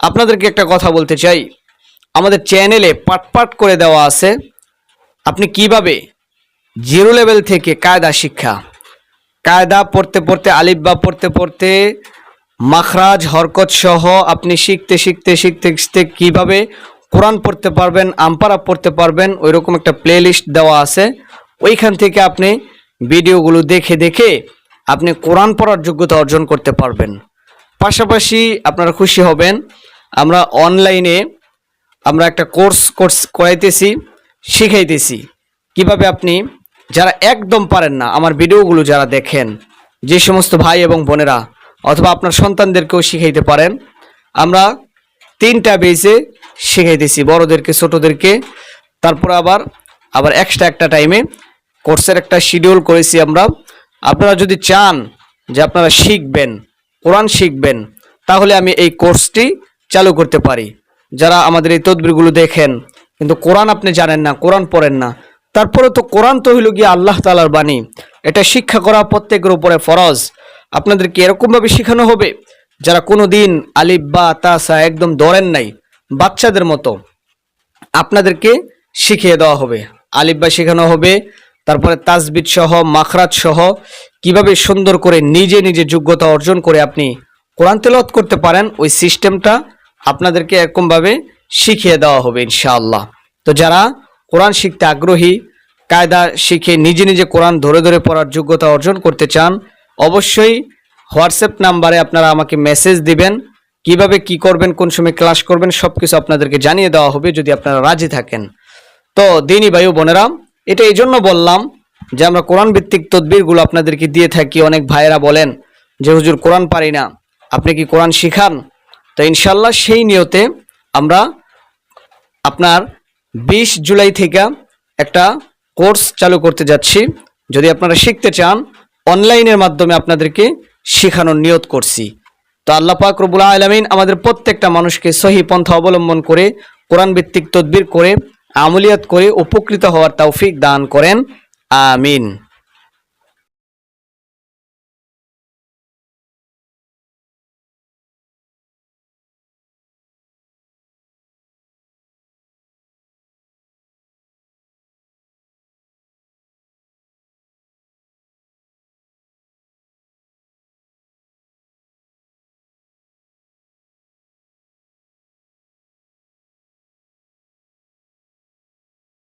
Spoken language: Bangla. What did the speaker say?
আপনাদেরকে একটা কথা বলতে চাই। আমাদের চ্যানেলে পাট পাট করে দেওয়া আছে। আপনি কীভাবে জিরো লেভেল থেকে কায়দা শিক্ষা, কায়দা পড়তে পড়তে আলিফবা পড়তে পড়তে মাখরাজ, হরকত সহ আপনি শিখতে শিখতে শিখতে শিখতে কীভাবে কোরআন পড়তে পারবেন, আমপারা পড়তে পারবেন ওই রকম একটা প্লে লিস্ট দেওয়া আছে। ওইখান থেকে আপনি ভিডিওগুলো দেখে দেখে আপনি কোরআন পড়ার যোগ্যতা অর্জন করতে পারবেন। পাশাপাশি আপনারা খুশি হবেন আমরা অনলাইনে আমরা একটা কোর্স কোর্স করাইতেছি, শিখাইতেছি। কীভাবে আপনি, যারা একদম পারেন না, আমার ভিডিওগুলো যারা দেখেন, যে সমস্ত ভাই এবং বোনেরা, অথবা আপনার সন্তানদেরকেও শিখাইতে পারেন, আমরা তিনটা বেজে শিখাইতেছি, বড়দেরকে, ছোটদেরকে। তারপর আবার আবার এক্সট্রা একটা টাইমে কোর্সের একটা শিডিউল করেছি আমরা। আপনারা যদি চান যে আপনারা শিখবেন, কোরআন শিখবেন, তাহলে আমি এই কোর্সটি চালু করতে পারি। যারা আমাদের এই তদবিরগুলো দেখেন, কিন্তু কোরআন আপনি জানেন না, কোরআন পড়েন না। তারপরে তো কোরআন তো হইল গিয়ে আল্লাহ তালার বাণী। এটা শিক্ষা করা প্রত্যেকের উপরে ফরজ। আপনাদেরকে এরকমভাবে শেখানো হবে, যারা কোনো দিন আলিফ, বা তাসা একদম ধরেন নাই, বাচ্চাদের মতো। আপনাদেরকে শিখিয়ে দেওয়া হবে। আলিফবা শেখানো হবে, তারপরে তাজবিদ সহ, মাখরাজ সহ, কীভাবে সুন্দর করে নিজে নিজে যোগ্যতা অর্জন করে আপনি কোরআন তেলত করতে পারেন, ওই সিস্টেমটা আপনাদেরকে এরকমভাবে শিখিয়ে দেওয়া হবে ইনশাআল্লাহ। তো যারা কোরআন শিখতে আগ্রহী, কায়দা শিখে নিজে নিজে কোরআন ধরে ধরে পড়ার যোগ্যতা অর্জন করতে চান, অবশ্যই হোয়াটসঅ্যাপ নাম্বারে আপনারা আমাকে মেসেজ দিবেন, কীভাবে কি করবেন, কোন সময় ক্লাস করবেন সব কিছু আপনাদেরকে জানিয়ে দেওয়া হবে যদি আপনারা রাজি থাকেন। তো দিনই ও বোনেরা, এটা এই জন্য বললাম যে আমরা কোরআন ভিত্তিক তদবিরগুলো আপনাদেরকে দিয়ে থাকি। অনেক ভাইয়েরা বলেন যে, হুজুর, কোরআন পারি না। আপনি কি কোরআন শিখান? তো ইনশাল্লাহ সেই নিয়তে আমরা আপনার বিশ জুলাই থেকে একটা কোর্স চালু করতে যাচ্ছি। যদি আপনারা শিখতে চান, অনলাইনের মাধ্যমে আপনাদেরকে শেখানোর নিয়ত করছি। তো আল্লাহ পাক রবুল আলমিন আমাদের প্রত্যেকটা মানুষকে সহি পন্থা অবলম্বন করে কোরআন ভিত্তিক তদবির করে, আমলিয়াত করে উপকৃত হওয়ার তৌফিক দান করেন। আমিন।